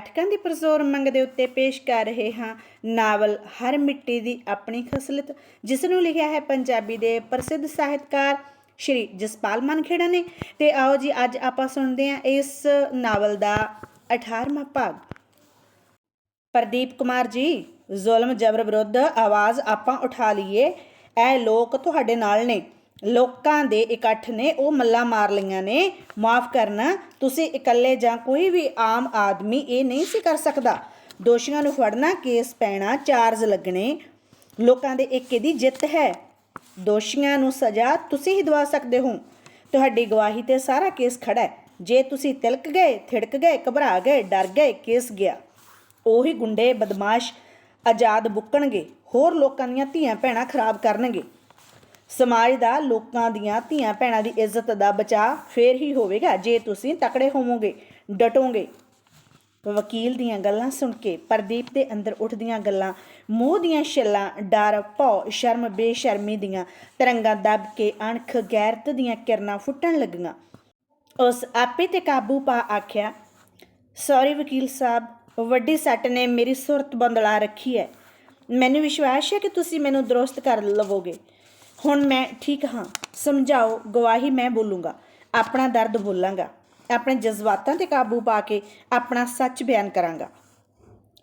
ਪਾਠਕਾਂ ਦੀ ਪ੍ਰਜ਼ੋਰ ਮੰਗ ਦੇ ਉੱਤੇ ਪੇਸ਼ ਕਰ ਰਹੇ ਹਾਂ। ਨਾਵਲ ਹਰ ਮਿੱਟੀ ਦੀ ਆਪਣੀ ਖਸਲਤ ਜਿਸ ਨੂੰ ਲਿਖਿਆ ਹੈ ਪੰਜਾਬੀ ਦੇ ਪ੍ਰਸਿੱਧ ਸਾਹਿਤਕਾਰ ਸ਼੍ਰੀ ਜਸਪਾਲ ਮਨਖੇੜਾ ਨੇ। ਤੇ ਆਓ ਜੀ, ਅੱਜ ਆਪਾਂ ਸੁਣਦੇ ਹਾਂ ਇਸ ਨਾਵਲ ਦਾ 18ਵਾਂ ਭਾਗ। ਪ੍ਰਦੀਪ ਕੁਮਾਰ ਜੀ, ਜ਼ੁਲਮ ਜਬਰ ਵਿਰੁੱਧ ਆਵਾਜ਼ ਆਪਾਂ ਉਠਾ ਲਈਏ। ਇਹ ਲੋਕ ਤੁਹਾਡੇ ਨਾਲ ਨੇ। ਲੋਕਾਂ ਦੇ ਇਕੱਠ ਨੇ, ਉਹ ਮੱਲਾ ਮਾਰ ਲਈਆਂ ਨੇ। ਮਾਫ ਕਰਨਾ, ਤੁਸੀਂ ਇਕੱਲੇ ਜਾਂ ਕੋਈ ਵੀ ਆਮ ਆਦਮੀ ਇਹ ਨਹੀਂ ਸੀ ਕਰ ਸਕਦਾ। ਦੋਸ਼ੀਆਂ ਨੂੰ ਫੜਨਾ, ਕੇਸ ਪੈਣਾ ਚਾਰਜ ਲੱਗਣੇ, ਲੋਕਾਂ ਦੇ ਏਕੇ ਦੀ ਜਿੱਤ ਹੈ। ਦੋਸ਼ੀਆਂ ਨੂੰ ਸਜ਼ਾ ਤੁਸੀਂ ਹੀ ਦਵਾ ਸਕਦੇ ਹੋ। ਤੁਹਾਡੀ ਗਵਾਹੀ ਤੇ ਸਾਰਾ ਕੇਸ ਖੜਾ ਹੈ। ਜੇ ਤੁਸੀਂ ਤਿਲਕ ਗਏ, ਥਿੜਕ ਗਏ, ਘਬਰਾ ਗਏ, ਡਰ ਗਏ, ਕੇਸ ਗਿਆ, ਉਹੀ ਗੁੰਡੇ, ਬਦਮਾਸ਼ ਆਜ਼ਾਦ ਬੁੱਕਣਗੇ। ਹੋਰ ਲੋਕਾਂ ਦੀਆਂ ਧੀਆਂ ਭੈਣਾਂ ਖਰਾਬ ਕਰਨਗੇ। ਸਮਾਜ ਦਾ ਲੋਕਾਂ ਦੀਆਂ ਧੀਆਂ ਭੈਣਾਂ ਦੀ ਇੱਜ਼ਤ ਦਾ ਬਚਾਅ ਫੇਰ ਹੀ ਹੋਵੇਗਾ। ਜੇ ਤੁਸੀਂ ਤਕੜੇ ਹੋਵੋਗੇ, ਡਟੋਗੇ। ਵਕੀਲ ਦੀਆਂ ਗੱਲਾਂ ਸੁਣ ਕੇ, ਪ੍ਰਦੀਪ ਦੇ ਅੰਦਰ ਉੱਠਦੀਆਂ ਗੱਲਾਂ, ਮੋਹ ਦੀਆਂ ਛੱਲਾਂ, ਡਰ, ਭੌ, ਸ਼ਰਮ, ਬੇਸ਼ਰਮੀ ਦੀਆਂ ਤਰੰਗਾਂ ਦੱਬ ਕੇ ਅਣਖ ਗੈਰਤ ਦੀਆਂ ਕਿਰਨਾਂ ਫੁੱਟਣ ਲੱਗੀਆਂ। ਉਸ ਆਪੇ ਤੇ ਕਾਬੂ ਪਾ ਆਖਿਆ ਸੌਰੀ ਵਕੀਲ ਸਾਹਿਬ, ਵੱਡੀ ਸੱਟ ਨੇ ਮੇਰੀ ਸੁਰਤ ਬੰਦਲਾ ਰੱਖੀ ਹੈ। ਮੈਨੂੰ ਵਿਸ਼ਵਾਸ ਹੈ ਕਿ ਤੁਸੀਂ ਮੈਨੂੰ ਦਰੁਸਤ ਕਰ ਲਵੋਗੇ। ਹੁਣ ਮੈਂ ਠੀਕ ਹਾਂ, ਸਮਝਾਓ, ਗਵਾਹੀ ਮੈਂ ਬੋਲੂੰਗਾ, ਆਪਣਾ ਦਰਦ ਬੋਲਾਂਗਾ, ਆਪਣੇ ਜਜ਼ਬਾਤਾਂ ਤੇ ਕਾਬੂ ਪਾ ਕੇ ਆਪਣਾ ਸੱਚ ਬਿਆਨ ਕਰਾਂਗਾ।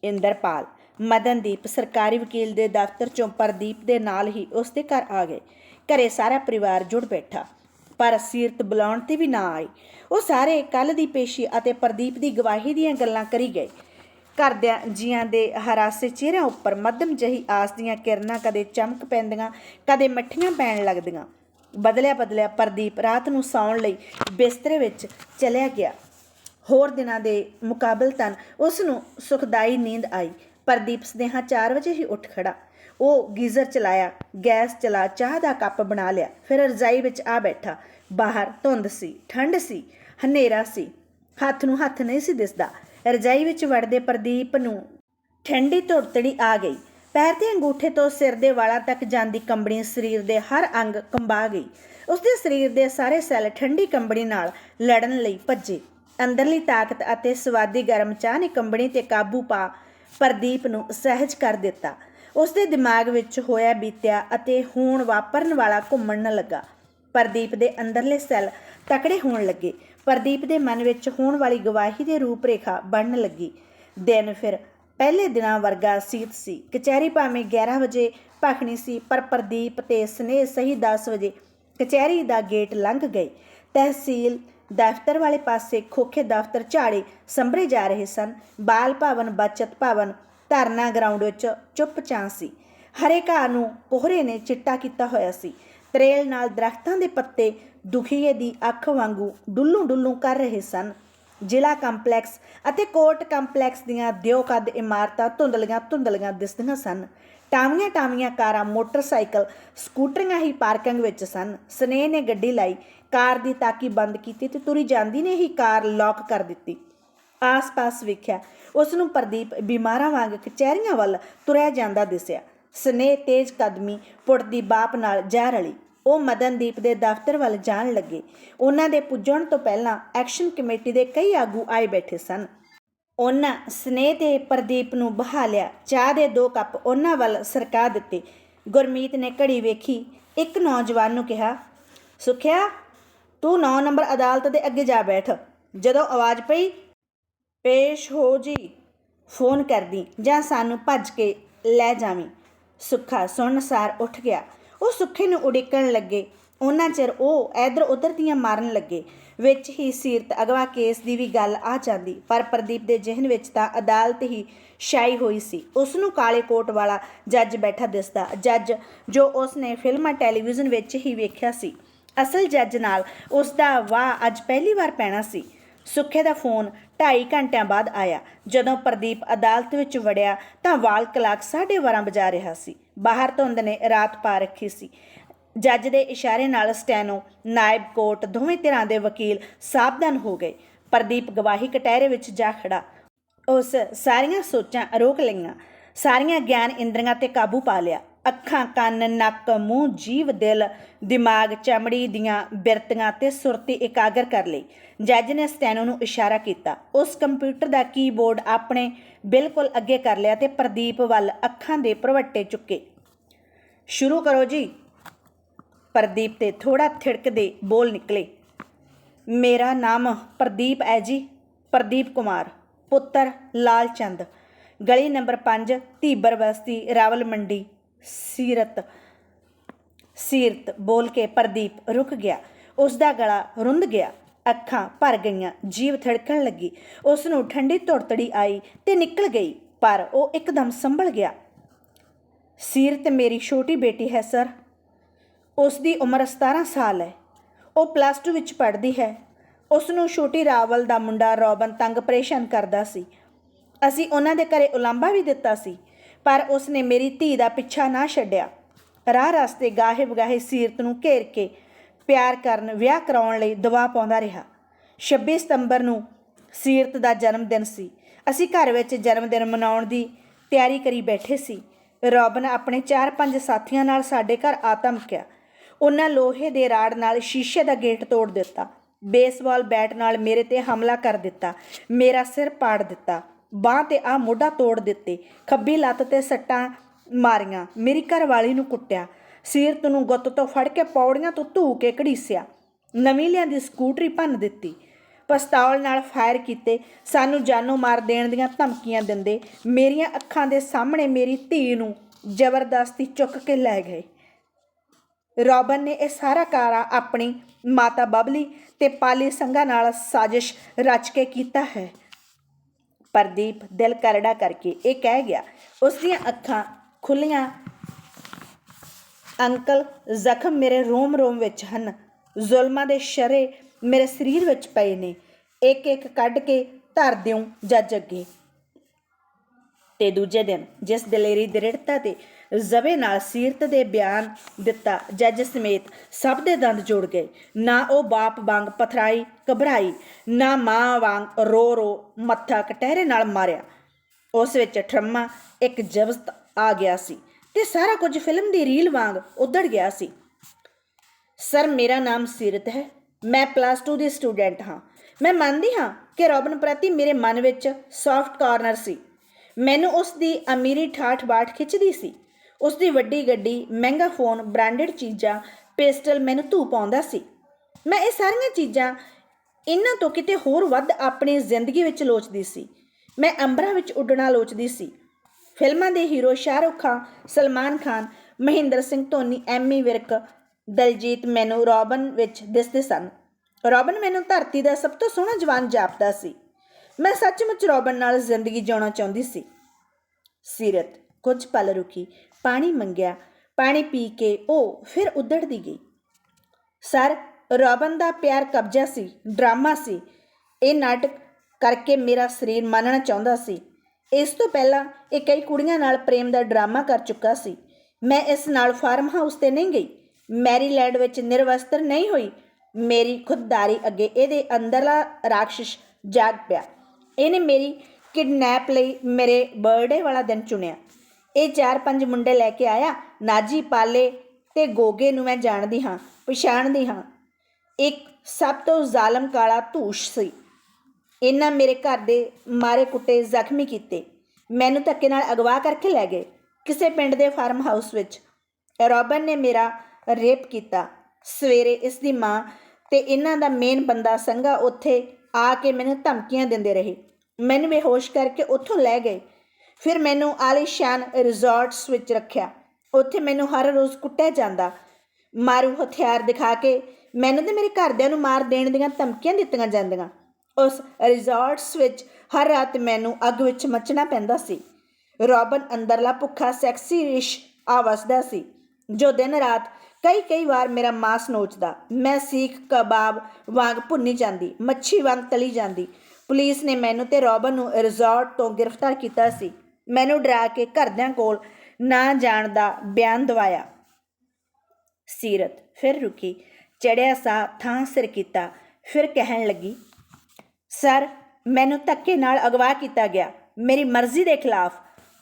ਇੰਦਰਪਾਲ, ਮਦਨਦੀਪ ਸਰਕਾਰੀ ਵਕੀਲ ਦੇ ਦਫ਼ਤਰ ਚੋਂ ਪ੍ਰਦੀਪ ਦੇ ਨਾਲ ਹੀ ਉਸ ਦੇ ਘਰ ਆ ਗਏ। ਘਰੇ ਸਾਰਾ ਪਰਿਵਾਰ ਜੁੜ ਬੈਠਾ, ਪਰ ਸੀਰਤ ਬੁਲਾਉਣ ਤੇ ਵੀ ਨਾ ਆਈ। ਉਹ ਸਾਰੇ ਕੱਲ ਦੀ ਪੇਸ਼ੀ ਅਤੇ ਪ੍ਰਦੀਪ ਦੀ ਗਵਾਹੀ ਦੀਆਂ ਗੱਲਾਂ ਕਰੀ ਗਏ। ਘਰਦਿਆਂ ਜੀਆਂ ਦੇ ਹਰਾਸੇ ਚਿਹਰਿਆਂ ਉੱਪਰ ਮੱਧਮ ਜਹੀ ਆਸ ਦੀਆਂ ਕਿਰਨਾਂ ਕਦੇ ਚਮਕ ਪੈਂਦੀਆਂ, ਕਦੇ ਮੱਠੀਆਂ ਪੈਣ ਲੱਗਦੀਆਂ। ਬਦਲਿਆ ਬਦਲਿਆ ਪ੍ਰਦੀਪ ਰਾਤ ਨੂੰ ਸੌਣ ਲਈ ਬਿਸਤਰੇ ਵਿੱਚ ਚਲਿਆ ਗਿਆ। ਹੋਰ ਦਿਨਾਂ ਦੇ ਮੁਕਾਬਲਤਨ ਉਸ ਨੂੰ ਸੁਖਦਾਈ ਨੀਂਦ ਆਈ। ਪ੍ਰਦੀਪ ਸਦੇਹਾ 4 ਵਜੇ ਹੀ ਉੱਠ ਖੜਾ ਉਹ ਗੀਜ਼ਰ ਚਲਾਇਆ, ਗੈਸ ਚਲਾ, ਚਾਹ ਦਾ ਕੱਪ ਬਣਾ ਲਿਆ, ਫਿਰ ਰਜ਼ਾਈ ਵਿੱਚ ਆ ਬੈਠਾ। ਬਾਹਰ ਧੁੰਦ ਸੀ ਠੰਡ ਸੀ, ਹਨੇਰਾ ਸੀ। ਹੱਥ ਨੂੰ ਹੱਥ ਨਹੀਂ ਸੀ ਦਿਸਦਾ। ਰਜ਼ਾਈ ਵਿੱਚ ਵੜਦੇ ਪ੍ਰਦੀਪ ਨੂੰ ਠੰਡੀ ਧੁਰਤੜੀ ਆ ਗਈ। ਪੈਰ ਦੇ ਅੰਗੂਠੇ ਤੋਂ ਸਿਰ ਦੇ ਵਾਲਾਂ ਤੱਕ ਜਾਂਦੀ ਕੰਬਣੀ ਸਰੀਰ ਦੇ ਹਰ ਅੰਗ ਕੰਬਾ ਗਈ। ਉਸਦੇ ਸਰੀਰ ਦੇ ਸਾਰੇ ਸੈੱਲ ਠੰਡੀ ਕੰਬਣੀ ਨਾਲ ਲੜਨ ਲਈ ਭੱਜੇ। ਅੰਦਰਲੀ ਤਾਕਤ ਅਤੇ ਸਵਾਦੀ ਗਰਮ ਚਾਹ ਨੇ ਕੰਬਣੀ ਤੇ ਕਾਬੂ ਪਾ ਪ੍ਰਦੀਪ ਨੂੰ ਸਹਿਜ ਕਰ ਦਿੱਤਾ। ਉਸਦੇ ਦਿਮਾਗ ਵਿੱਚ ਹੋਇਆ ਬੀਤਿਆ ਅਤੇ ਹੁਣ ਵਾਪਰਨ ਵਾਲਾ ਘੁੰਮਣ ਨਾ ਲੱਗਾ। ਪ੍ਰਦੀਪ ਦੇ ਅੰਦਰਲੇ ਸੈੱਲ ਤਕੜੇ ਹੋਣ ਲੱਗੇ। ਪ੍ਰਦੀਪ ਦੇ ਮਨ ਵਿੱਚ ਹੋਣ ਵਾਲੀ ਗਵਾਹੀ ਦੇ ਰੂਪ ਰੇਖਾ ਬਣਨ ਲੱਗੀ। ਦਿਨ ਫਿਰ ਪਹਿਲੇ ਦਿਨਾਂ ਵਰਗਾ ਸੀਤ ਸੀ। ਕਚਹਿਰੀ ਭਾਵੇਂ 11 ਵਜੇ ਭਖਣੀ ਸੀ, ਪਰ ਪ੍ਰਦੀਪ ਤੇ ਸਨੇਹ ਸਹੀ 10 ਵਜੇ ਕਚਹਿਰੀ ਦਾ ਗੇਟ ਲੰਘ ਗਏ। ਤਹਿਸੀਲ ਦਫ਼ਤਰ ਵਾਲੇ ਪਾਸੇ ਖੋਖੇ ਦਫ਼ਤਰ ਝਾੜੇ ਸੰਭਰੇ ਜਾ ਰਹੇ ਸਨ। ਬਾਲ ਭਵਨ, ਬਚਤ ਭਵਨ, ਧਰਨਾ ਗਰਾਊਂਡ ਵਿੱਚ ਚੁੱਪ ਚਾਂ ਸੀ। ਹਰੇ ਘਾਹ ਨੂੰ ਕੋਹਰੇ ਨੇ ਚਿੱਟਾ ਕੀਤਾ ਹੋਇਆ ਸੀ। ਤਰੇਲ ਨਾਲ ਦਰਖਤਾਂ ਦੇ ਪੱਤੇ ਦੁਖੀਏ ਦੀ ਅੱਖ ਵਾਂਗੂ ਡੁੱਲੂ ਡੁੱਲੂ ਕਰ ਰਹੇ ਸਨ। ਜ਼ਿਲ੍ਹਾ ਕੰਪਲੈਕਸ ਅਤੇ ਕੋਰਟ ਕੰਪਲੈਕਸ ਦੀਆਂ ਦਿਓ ਕੱਦ ਇਮਾਰਤਾਂ ਧੁੰਦਲੀਆਂ ਧੁੰਦਲੀਆਂ ਦਿਸਦੀਆਂ ਸਨ। ਟਾਵੀਆਂ ਟਾਵੀਆਂ ਕਾਰਾਂ, ਮੋਟਰਸਾਈਕਲ, ਸਕੂਟਰੀਆਂ ਹੀ ਪਾਰਕਿੰਗ ਵਿੱਚ ਸਨ। ਸਨੇਹ ਨੇ ਗੱਡੀ ਲਾਈ, ਕਾਰ ਦੀ ਤਾਕੀ ਬੰਦ ਕੀਤੀ ਤੇ ਤੁਰੀ ਜਾਂਦੀ ਨੇ ਹੀ ਕਾਰ ਲੌਕ ਕਰ ਦਿੱਤੀ। ਆਸ-ਪਾਸ ਵੇਖਿਆ ਉਸ ਨੂੰ ਪ੍ਰਦੀਪ ਬਿਮਾਰਾਂ ਵਾਂਗ ਕਚਹਿਰੀਆਂ ਵੱਲ ਤੁਰਿਆ ਜਾਂਦਾ ਦਿਸਿਆ। ਸਨੇਹ ਤੇਜ਼ ਕਦਮੀ ਪੁੱਟਦੀ ਬਾਪ ਨਾਲ ਜਾ ਰਲੀ ਉਹ ਮਦਨਦੀਪ ਦੇ ਦਫ਼ਤਰ ਵੱਲ ਜਾਣ ਲੱਗੇ। ਉਹਨਾਂ ਦੇ ਪੁੱਜਣ ਤੋਂ ਪਹਿਲਾਂ ਐਕਸ਼ਨ ਕਮੇਟੀ ਦੇ ਕਈ ਆਗੂ ਆਏ ਬੈਠੇ ਸਨ। ਉਹਨਾਂ ਸਨੇਹ ਤੇ ਪ੍ਰਦੀਪ ਨੂੰ ਬਹਾ ਲਿਆ। ਚਾਹ ਦੇ ਦੋ ਕੱਪ ਉਹਨਾਂ ਵੱਲ ਸਰਕਾ ਦਿੱਤੇ। ਗੁਰਮੀਤ ਨੇ ਘੜੀ ਵੇਖੀ। ਇੱਕ ਨੌਜਵਾਨ ਨੂੰ ਕਿਹਾ, ਸੁਖਿਆ, ਤੂੰ 9 ਨੰਬਰ ਅਦਾਲਤ ਦੇ ਅੱਗੇ ਜਾ ਬੈਠ। ਜਦੋਂ ਆਵਾਜ਼ ਪਈ, ਪੇਸ਼ ਹੋ ਜੀ, ਫੋਨ ਕਰਦੀ ਜਾਂ ਸਾਨੂੰ ਭੱਜ ਕੇ ਲੈ ਜਾਵੀਂ। ਸੁੱਖਾ ਸੁਣਨਸਾਰ ਉੱਠ ਗਿਆ। ਉਹ ਸੁੱਖੇ ਨੂੰ ਉਡੀਕਣ ਲੱਗੇ। ਉਹਨਾਂ ਚਿਰ ਉਹ ਇਧਰ ਉਧਰ ਦੀਆਂ ਮਾਰਨ ਲੱਗੇ। ਵਿੱਚ ਹੀ ਸੀਰਤ ਅਗਵਾ ਕੇਸ ਦੀ ਵੀ ਗੱਲ ਆ ਜਾਂਦੀ। ਪਰ ਪ੍ਰਦੀਪ ਦੇ ਜ਼ਿਹਨ ਵਿੱਚ ਤਾਂ ਅਦਾਲਤ ਹੀ ਛਾਈ ਹੋਈ ਸੀ। ਉਸ ਨੂੰ ਕਾਲੇ ਕੋਟ ਵਾਲਾ ਜੱਜ ਬੈਠਾ ਦਿਸਦਾ। ਜੱਜ ਜੋ ਉਸ ਨੇ ਫਿਲਮਾਂ ਟੈਲੀਵਿਜ਼ਨ ਵਿੱਚ ਹੀ ਵੇਖਿਆ ਸੀ। ਅਸਲ ਜੱਜ ਨਾਲ ਉਸ ਦਾ ਵਾਹ ਅੱਜ ਪਹਿਲੀ ਵਾਰ ਪੈਣਾ ਸੀ। ਸੁੱਖੇ ਦਾ ਫੋਨ 2.5 ਘੰਟਿਆਂ ਬਾਅਦ ਆਇਆ। ਜਦੋਂ ਪ੍ਰਦੀਪ ਅਦਾਲਤ ਵਿੱਚ ਵੜਿਆ ਤਾਂ ਵਾਲ ਕਲਾਕ 12:30 ਵਜਾ ਰਿਹਾ ਸੀ। ਬਾਹਰ ਧੁੰਦ ਨੇ ਰਾਤ ਪਾ ਰੱਖੀ ਸੀ। ਜੱਜ ਦੇ ਇਸ਼ਾਰੇ ਨਾਲ ਸਟੈਨੋ, ਨਾਇਬ ਕੋਰਟ ਦੋਵੇਂ ਧਿਰਾਂ ਦੇ ਵਕੀਲ ਸਾਵਧਾਨ ਹੋ ਗਏ। ਪ੍ਰਦੀਪ ਗਵਾਹੀ ਕਟਹਿਰੇ ਵਿੱਚ ਜਾ ਖੜਾ ਉਸ ਸਾਰੀਆਂ ਸੋਚਾਂ ਰੋਕ ਲਈਆਂ। ਸਾਰੀਆਂ ਗਿਆਨ ਇੰਦਰੀਆਂ ਤੇ ਕਾਬੂ ਪਾ ਲਿਆ। ਅੱਖਾਂ ਕੰਨ, ਨੱਕ, ਮੂੰਹ ਜੀਵ ਦਿਲ, ਦਿਮਾਗ, ਚਮੜੀ ਦੀਆਂ ਬਿਰਤੀਆਂ ਤੇ ਸੁਰਤੀ ਇਕਾਗਰ ਕਰ ਲਈ। ਜੱਜ ਨੇ ਸਟੈਨੋ ਨੂੰ ਇਸ਼ਾਰਾ ਕੀਤਾ। ਉਸ ਕੰਪਿਊਟਰ ਦਾ ਕੀਬੋਰਡ ਆਪਣੇ ਬਿਲਕੁਲ ਅੱਗੇ ਕਰ ਲਿਆ ਤੇ ਪ੍ਰਦੀਪ ਵੱਲ ਅੱਖਾਂ ਦੇ ਭਰਵੱਟੇ ਚੁੱਕੇ। ਸ਼ੁਰੂ ਕਰੋ ਜੀ। ਪ੍ਰਦੀਪ ਤੇ ਥੋੜਾ ਥਿੜਕਦੇ ਬੋਲ ਨਿਕਲੇ। ਮੇਰਾ ਨਾਮ ਪ੍ਰਦੀਪ ਹੈ ਜੀ। ਪ੍ਰਦੀਪ ਕੁਮਾਰ। ਪੁੱਤਰ ਲਾਲ ਚੰਦ। ਗਲੀ ਨੰਬਰ 5 ਧੀਬਰ ਬਸਤੀ ਰਾਵਲ ਮੰਡੀ ਸੀਰਤ ਸੀਰਤ ਬੋਲ ਕੇ ਪ੍ਰਦੀਪ ਰੁਕ ਗਿਆ। ਉਸ ਦਾ ਗਲਾ ਰੁੰਧ ਗਿਆ। ਅੱਖਾਂ ਭਰ ਗਈਆਂ ਜੀਵ ਥੜਕਣ ਲੱਗੀ। ਉਸ ਨੂੰ ਠੰਡੀ ਤੁਰਤੜੀ ਆਈ ਤੇ ਨਿਕਲ ਗਈ, ਪਰ ਉਹ ਇੱਕਦਮ ਸੰਭਲ ਗਿਆ। ਸੀਰਤ, ਮੇਰੀ ਛੋਟੀ ਬੇਟੀ ਹੈ, ਸਰ। ਉਸ ਦੀ ਉਮਰ 17 ਸਾਲ ਹੈ। ਉਹ ਪਲੱਸ 2 ਵਿੱਚ ਪੜ੍ਹਦੀ ਹੈ। ਉਸ ਨੂੰ ਛੋਟੀ ਰਾਵਲ ਦਾ ਮੁੰਡਾ ਰੋਬਨ ਤੰਗ ਪਰੇਸ਼ਾਨ ਕਰਦਾ ਸੀ। ਅਸੀਂ ਉਹਨਾਂ ਦੇ ਘਰੇ ਉਲਾਂਭਾ ਵੀ ਦਿੱਤਾ ਸੀ। ਪਰ ਉਸਨੇ ਮੇਰੀ ਧੀ ਦਾ ਪਿੱਛਾ ਨਾ ਛੱਡਿਆ। ਰਾਹ ਰਸਤੇ ਗਾਹੇ ਬਗਾਹੇ ਸੀਰਤ ਨੂੰ ਘੇਰ ਕੇ ਪਿਆਰ ਕਰਨ, ਵਿਆਹ ਕਰਾਉਣ ਲਈ ਦਬਾਅ ਪਾਉਂਦਾ ਰਿਹਾ। 26 ਸਤੰਬਰ ਨੂੰ ਸੀਰਤ ਦਾ ਜਨਮ ਦਿਨ ਸੀ। ਅਸੀਂ ਘਰ ਵਿੱਚ ਜਨਮ ਦਿਨ ਮਨਾਉਣ ਦੀ ਤਿਆਰੀ ਕਰੀ ਬੈਠੇ ਸੀ। ਰੋਬਨ ਆਪਣੇ 4-5 ਸਾਥੀਆਂ ਨਾਲ ਸਾਡੇ ਘਰ ਆ ਧਮਕਿਆ। ਉਹਨਾਂ ਲੋਹੇ ਦੇ ਰਾੜ ਨਾਲ ਸ਼ੀਸ਼ੇ ਦਾ ਗੇਟ ਤੋੜ ਦਿੱਤਾ। ਬੇਸਬਾਲ ਬੈਟ ਨਾਲ ਮੇਰੇ ਤੇ ਹਮਲਾ ਕਰ ਦਿੱਤਾ। ਮੇਰਾ ਸਿਰ ਪਾੜ ਦਿੱਤਾ। ਬਾਹ ਤੇ ਆ ਮੋਢਾ ਤੋੜ ਦਿੱਤੇ। ਖੱਬੀ ਲੱਤ ਤੇ ਸੱਟਾਂ ਮਾਰੀਆਂ। ਮੇਰੀ ਘਰਵਾਲੀ ਨੂੰ ਕੁੱਟਿਆ। ਸੀਰਤ ਨੂੰ ਗੁੱਤ ਤੋਂ ਫੜ ਕੇ ਪੌੜੀਆਂ ਤੋਂ ਧੂ ਕੇ ਘੜੀਸਿਆ। ਨਵੀਂ ਲਿਆਂਦੀ ਸਕੂਟਰੀ ਭੰਨ ਦਿੱਤੀ। ਪਸਤੌਲ ਨਾਲ ਫਾਇਰ ਕੀਤੇ। ਸਾਨੂੰ ਜਾਨੋਂ ਮਾਰ ਦੇਣ ਦੀਆਂ ਧਮਕੀਆਂ ਦਿੰਦੇ। ਮੇਰੀਆਂ ਅੱਖਾਂ ਦੇ ਸਾਹਮਣੇ ਮੇਰੀ ਧੀ ਨੂੰ ਜ਼ਬਰਦਸਤੀ ਚੁੱਕ ਕੇ ਲੈ ਗਏ। ਰੋਬਨ ਨੇ ਇਹ ਸਾਰਾ ਕਾਰਾ ਆਪਣੀ ਮਾਤਾ ਬਬਲੀ ਤੇ ਪਾਲੀ ਸੰਘਾ ਨਾਲ ਸਾਜ਼ਿਸ਼ ਰਚ ਕੇ ਕੀਤਾ ਹੈ। ਪ੍ਰਦੀਪ ਦਿਲ ਕਰੜਾ ਕਰਕੇ ਇਹ ਕਹਿ ਗਿਆ, ਉਸ ਦੀਆਂ ਅੱਖਾਂ ਖੁੱਲੀਆਂ ਅੰਕਲ ਜ਼ਖਮ ਮੇਰੇ ਰੋਮ ਰੋਮ ਵਿੱਚ ਹਨ, ਜ਼ੁਲਮਾਂ ਦੇ ਸ਼ਰੇ ਮੇਰੇ ਸਰੀਰ ਵਿੱਚ ਪਏ ਨੇ, ਇੱਕ ਇੱਕ ਕੱਢ ਕੇ ਧਰ ਦਿਉ ਜੱਜ ਅੱਗੇ। ਤੇ ਦੂਜੇ ਦਿਨ ਜਿਸ ਦਲੇਰੀ ਦ੍ਰਿੜਤਾ ਤੇ ਜ਼ਬੇ ਨਾਲ ਸੀਰਤ ਦੇ ਬਿਆਨ ਦਿੱਤਾ, ਜੱਜ ਸਮੇਤ ਸਭ ਦੇ ਦੰਦ ਜੁੜ ਗਏ। ਨਾ ਉਹ ਬਾਪ ਵਾਂਗ ਪਥਰਾਈ, ਘਬਰਾਈ, ਨਾ ਮਾਂ ਵਾਂਗ ਰੋ ਰੋ ਮੱਥਾ ਕਟਹਿਰੇ ਨਾਲ ਮਾਰਿਆ। ਉਸ ਵਿੱਚ ਠਰਮਾ ਇੱਕ ਜਬਸਤ ਆ ਗਿਆ ਸੀ ਤੇ ਸਾਰਾ ਕੁਝ ਫਿਲਮ ਦੀ ਰੀਲ ਵਾਂਗ ਉਧੜ ਗਿਆ ਸੀ। ਸਰ, ਮੇਰਾ ਨਾਮ ਸੀਰਤ ਹੈ। ਮੈਂ ਪਲੱਸ 2 ਦੀ ਸਟੂਡੈਂਟ ਹਾਂ। ਮੈਂ ਮੰਨਦੀ ਹਾਂ ਕਿ ਰੋਬਨ ਪ੍ਰਤੀ ਮੇਰੇ ਮਨ ਵਿੱਚ ਸੌਫਟ ਕਾਰਨਰ ਸੀ। ਮੈਨੂੰ ਉਸ ਦੀ ਅਮੀਰੀ ਠਾਠ ਬਾਠ ਖਿੱਚਦੀ ਸੀ। ਉਸ ਦੀ ਵੱਡੀ ਗੱਡੀ, ਮਹਿੰਗਾ ਫੋਨ ਬ੍ਰਾਂਡਡ ਚੀਜ਼ਾਂ ਪੇਸਟਲ ਮੈਨੂੰ ਧੂ ਪਾਉਂਦਾ ਸੀ। ਮੈਂ ਇਹ ਸਾਰੀਆਂ ਚੀਜ਼ਾਂ ਇਹਨਾਂ ਤੋਂ ਕਿਤੇ ਹੋਰ ਵੱਧ ਆਪਣੀ ਜ਼ਿੰਦਗੀ ਵਿੱਚ ਲੋਚਦੀ ਸੀ। ਮੈਂ ਅੰਬਰਾਂ ਵਿੱਚ ਉੱਡਣਾ ਲੋਚਦੀ ਸੀ। ਫਿਲਮਾਂ ਦੇ ਹੀਰੋ ਸ਼ਾਹਰੁਖ ਖਾਨ, ਸਲਮਾਨ ਖਾਨ, ਮਹਿੰਦਰ ਸਿੰਘ ਧੋਨੀ, ਐਮੀ ਵਿਰਕ, ਦਲਜੀਤ ਮੈਨੂੰ ਰੋਬਨ ਵਿੱਚ ਦਿਸਦੇ ਸਨ। ਰੋਬਨ ਮੈਨੂੰ ਧਰਤੀ ਦਾ ਸਭ ਤੋਂ ਸੋਹਣਾ ਜਵਾਨ ਜਾਪਦਾ ਸੀ। ਮੈਂ ਸੱਚਮੁੱਚ ਰੋਬਨ ਨਾਲ ਜ਼ਿੰਦਗੀ ਜਿਉਣਾ ਚਾਹੁੰਦੀ ਸੀ। ਸੀਰਤ, ਕੁਝ ਪਲ ਰੁਕੀ। ਪਾਣੀ ਮੰਗਿਆ, ਪਾਣੀ ਪੀ ਕੇ ਉਹ ਫਿਰ ਉਧੜਦੀ ਗਈ। ਸਰ, ਰੋਬਨ ਦਾ ਪਿਆਰ ਕਬਜ਼ਾ ਸੀ, ਡਰਾਮਾ ਸੀ। ਇਹ ਨਾਟਕ ਕਰਕੇ ਮੇਰਾ ਸਰੀਰ ਮੰਨਣਾ ਚਾਹੁੰਦਾ ਸੀ। ਇਸ ਤੋਂ ਪਹਿਲਾਂ ਇਹ ਕਈ ਕੁੜੀਆਂ ਨਾਲ ਪ੍ਰੇਮ ਦਾ ਡਰਾਮਾ ਕਰ ਚੁੱਕਾ ਸੀ। ਮੈਂ ਇਸ ਨਾਲ ਫਾਰਮ ਹਾਊਸ ਤੇ ਨਹੀਂ ਗਈ। ਮੈਰੀਲੈਂਡ ਵਿੱਚ ਨਿਰਵਸਤਰ ਨਹੀਂ ਹੋਈ। ਮੇਰੀ ਖੁਦਦਾਰੀ ਅੱਗੇ ਇਹਦੇ ਅੰਦਰਲਾ ਰਾਖਸ਼ ਜਾਗ ਪਿਆ। ਇਹਨੇ ਮੇਰੀ ਕਿਡਨੈਪ ਲਈ ਮੇਰੇ ਬਰਥਡੇ ਵਾਲਾ ਦਿਨ ਚੁਣਿਆ। ਇਹ ਚਾਰ ਪੰਜ ਮੁੰਡੇ ਲੈ ਕੇ ਆਇਆ, ਨਾਜੀ ਪਾਲੇ ਤੇ ਗੋਗੇ ਨੂੰ ਮੈਂ ਜਾਣਦੀ ਹਾਂ, ਪਛਾਣਦੀ ਹਾਂ। ਇੱਕ ਸਭ ਤੋਂ ਜ਼ਾਲਮ ਕਾਲਾ ਧੂਸ਼ ਸੀ। ਇਹਨਾਂ ਮੇਰੇ ਘਰ ਦੇ ਮਾਰੇ ਕੁੱਟੇ ਜ਼ਖਮੀ ਕੀਤੇ। ਮੈਨੂੰ ਧੱਕੇ ਨਾਲ ਅਗਵਾ ਕਰਕੇ ਲੈ ਗਏ, ਕਿਸੇ ਪਿੰਡ ਦੇ ਫਾਰਮ ਹਾਊਸ ਵਿੱਚ। ਰੋਬਨ ਨੇ ਮੇਰਾ ਰੇਪ ਕੀਤਾ। ਸਵੇਰੇ ਇਸ ਦੀ ਮਾਂ ਤੇ ਇਹਨਾਂ ਦਾ ਮੇਨ ਬੰਦਾ ਸੰਗਾ ਉੱਥੇ ਆ ਕੇ ਮੈਨੂੰ ਧਮਕੀਆਂ ਦਿੰਦੇ ਰਹੇ। ਮੈਨੂੰ ਬੇਹੋਸ਼ ਕਰਕੇ ਉੱਥੋਂ ਲੈ ਗਏ। ਫਿਰ ਮੈਨੂੰ ਆਲੀਸ਼ਾਨ ਰਿਜ਼ੋਰਟਸ ਵਿੱਚ ਰੱਖਿਆ। ਉੱਥੇ ਮੈਨੂੰ ਹਰ ਰੋਜ਼ ਕੁੱਟਿਆ ਜਾਂਦਾ। ਮਾਰੂ ਹਥਿਆਰ ਦਿਖਾ ਕੇ ਮੈਨੂੰ ਤੇ ਮੇਰੇ ਘਰਦਿਆਂ ਨੂੰ ਮਾਰ ਦੇਣ ਦੀਆਂ ਧਮਕੀਆਂ ਦਿੱਤੀਆਂ ਜਾਂਦੀਆਂ। ਉਸ ਰਿਜ਼ੋਰਟਸ ਵਿੱਚ ਹਰ ਰਾਤ ਮੈਨੂੰ ਅੱਗ ਵਿੱਚ ਮੱਚਣਾ ਪੈਂਦਾ ਸੀ। ਰੋਬਨ ਅੰਦਰਲਾ ਭੁੱਖਾ ਸੈਕਸੀ ਰਿਸ਼ ਆ ਵਸਦਾ ਸੀ, ਜੋ ਦਿਨ ਰਾਤ ਕਈ ਕਈ ਵਾਰ ਮੇਰਾ ਮਾਸ ਨੋਚਦਾ। ਮੈਂ ਸੀਖ, ਕਬਾਬ ਵਾਂਗ ਭੁੰਨੀ ਜਾਂਦੀ, ਮੱਛੀ ਵਾਂਗ ਤਲੀ ਜਾਂਦੀ। ਪੁਲਿਸ ਨੇ ਮੈਨੂੰ ਤੇ ਰੋਬਨ ਨੂੰ ਰਿਜ਼ੋਰਟ ਤੋਂ ਗ੍ਰਿਫਤਾਰ ਕੀਤਾ ਸੀ। ਮੈਨੂੰ ਡਰਾ ਕੇ ਘਰਦਿਆਂ ਕੋਲ ਨਾ ਜਾਣ ਦਾ ਬਿਆਨ ਦਵਾਇਆ। ਸੀਰਤ ਫਿਰ ਰੁਕੀ, ਚੜਿਆ ਸਾ ਥਾਂ ਸਿਰ ਕੀਤਾ, ਫਿਰ ਕਹਿਣ ਲੱਗੀ, ਸਰ, ਮੈਨੂੰ ਧੱਕੇ ਨਾਲ ਅਗਵਾ ਕੀਤਾ ਗਿਆ। ਮੇਰੀ ਮਰਜ਼ੀ ਦੇ ਖਿਲਾਫ